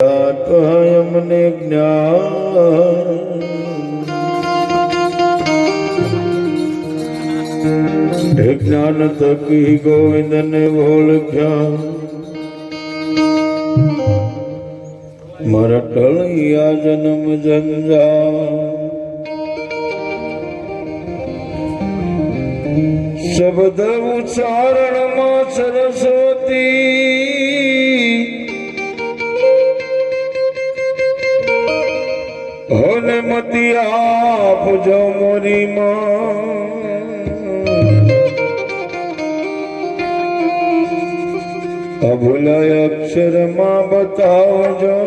અમને જ્ઞાન હે જ્ઞાન થકી ગોવિંદને ઓળખ્યા મારા ટળિયા જન્મ જંજા શબ્દ ઉચ્ચારણમાં સરસ્વતી મતી આપજો મોરી અભૂલાય અક્ષરમાં બતાવજો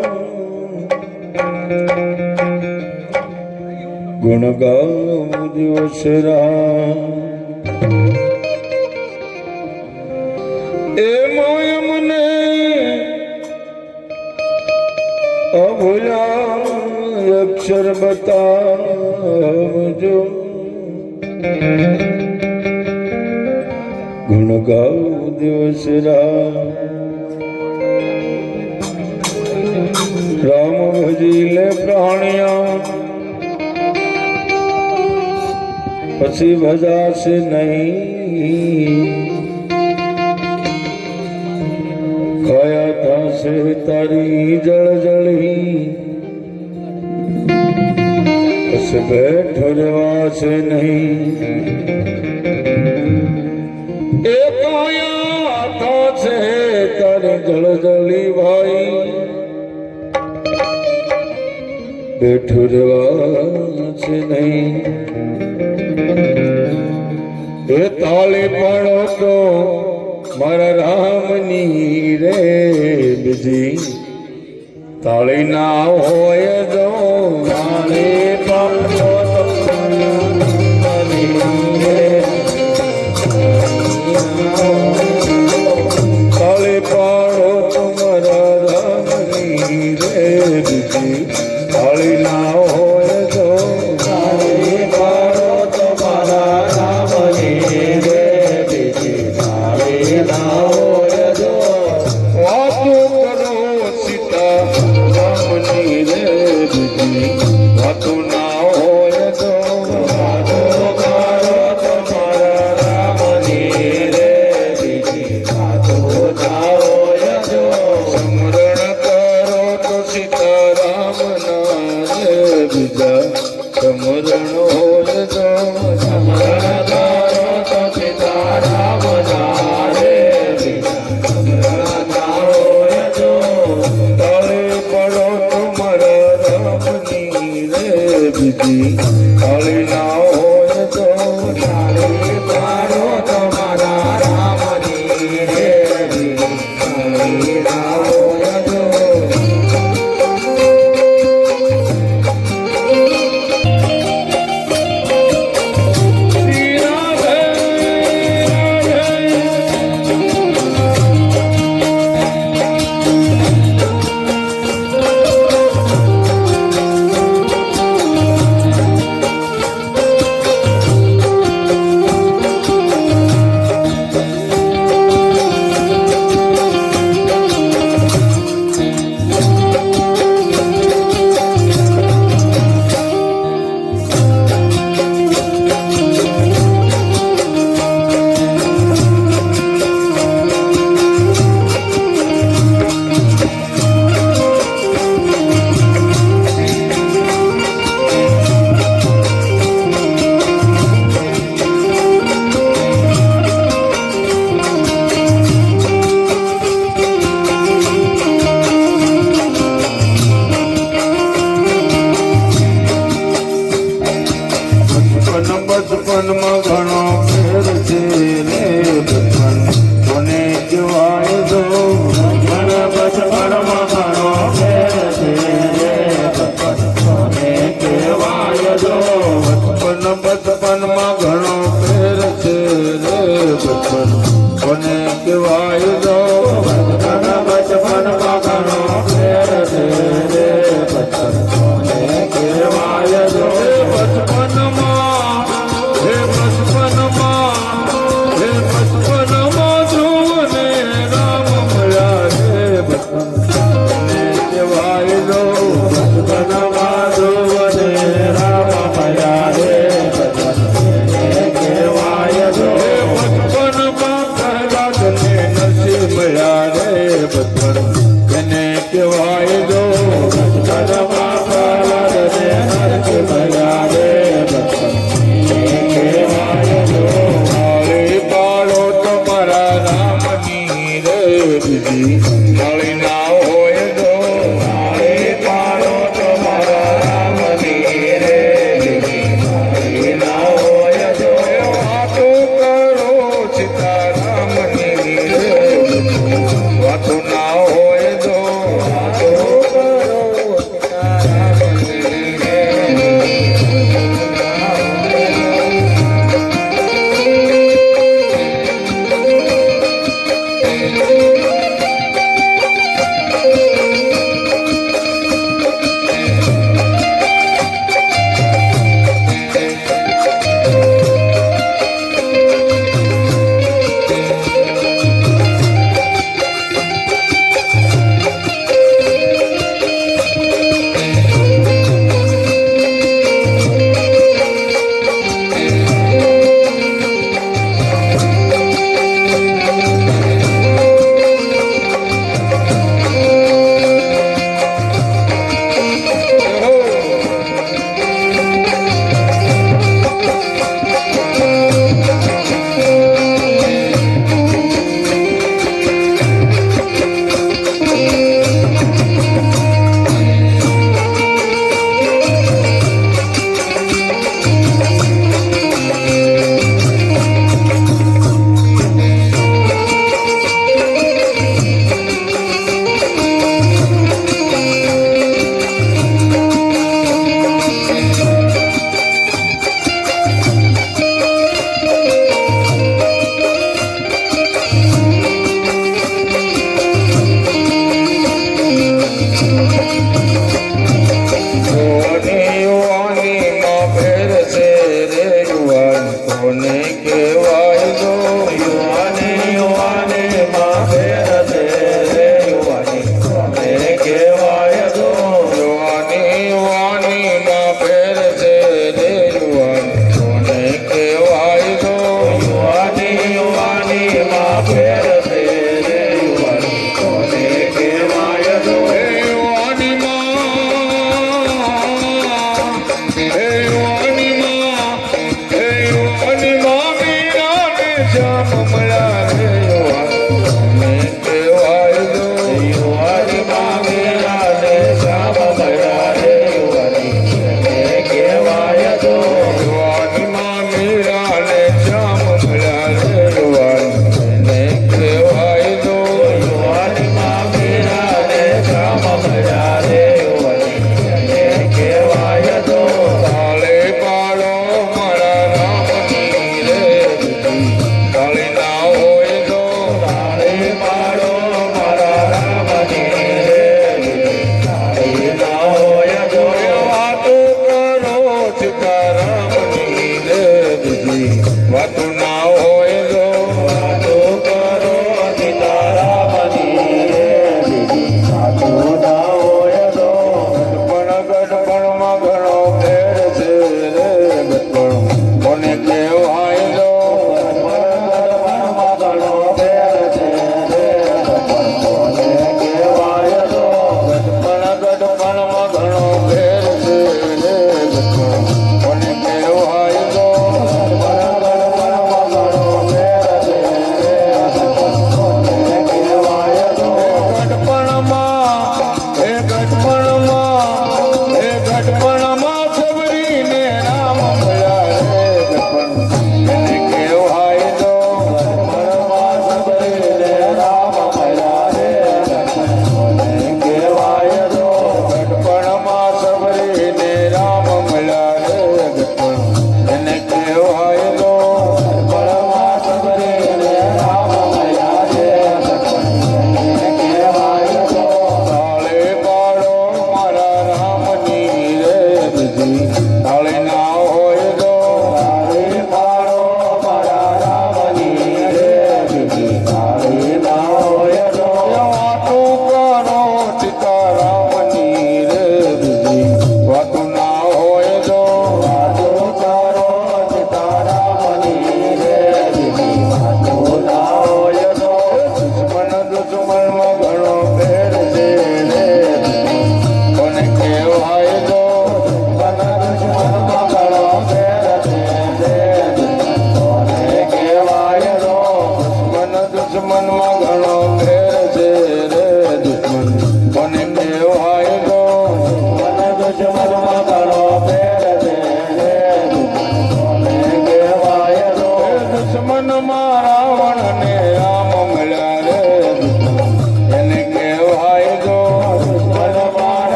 ગુણ ગાવ દિવસ એ બતાવજો. ગુણ ગાઉ દિવસ રામ ભજી લે પ્રાણિયા. પછી ભજાશે નહીં. કયા થશે તારી જળ. બસ બેઠો રહેવાશે નહીં. એ કયા થશે છે જળ જળી ભાઈ બેઠો રહેવાશે નહીં. એ તાળી પણ તો મારા રામની રે બીજી. તાળી ના હોય જો તાળી Oh,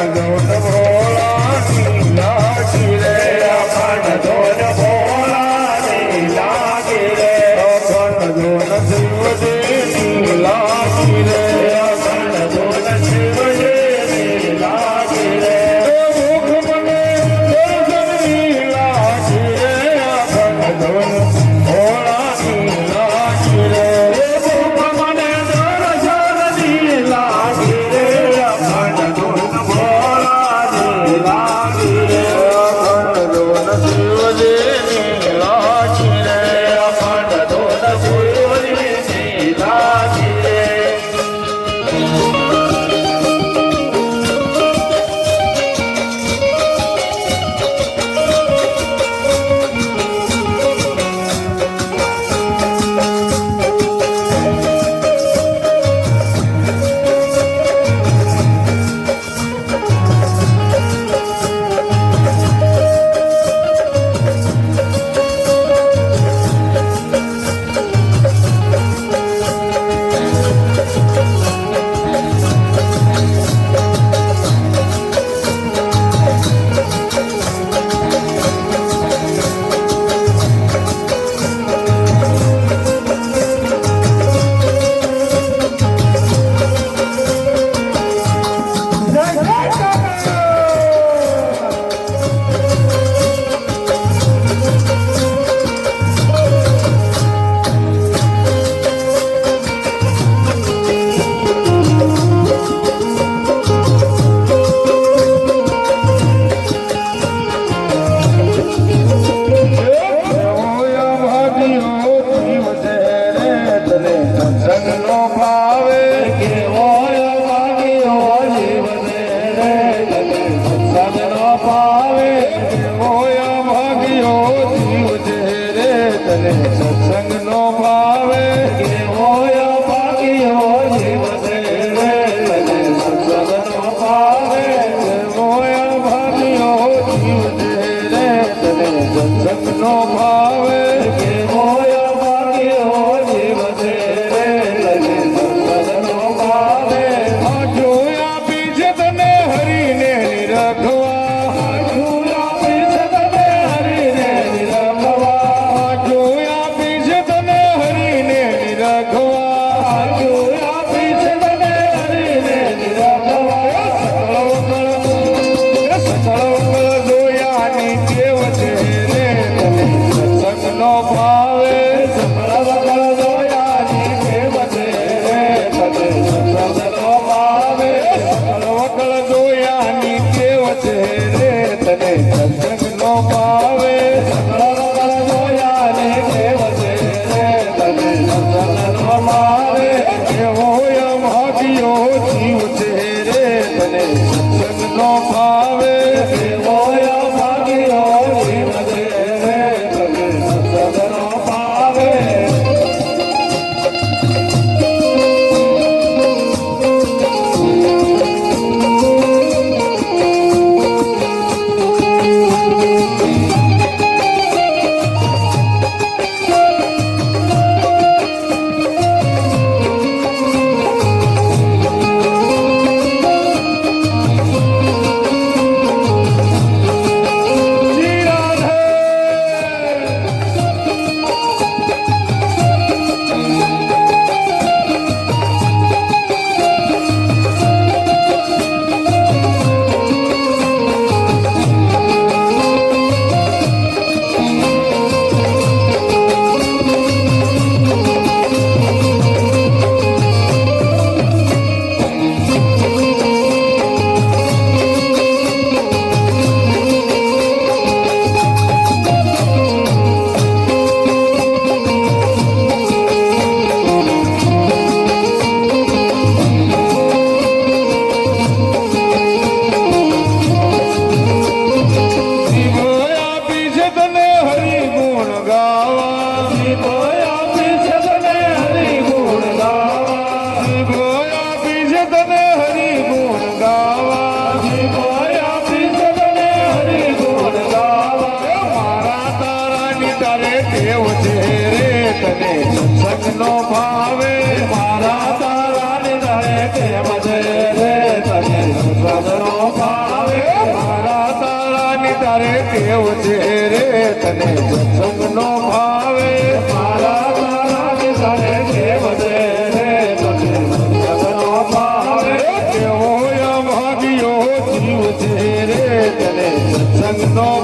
gotta go. no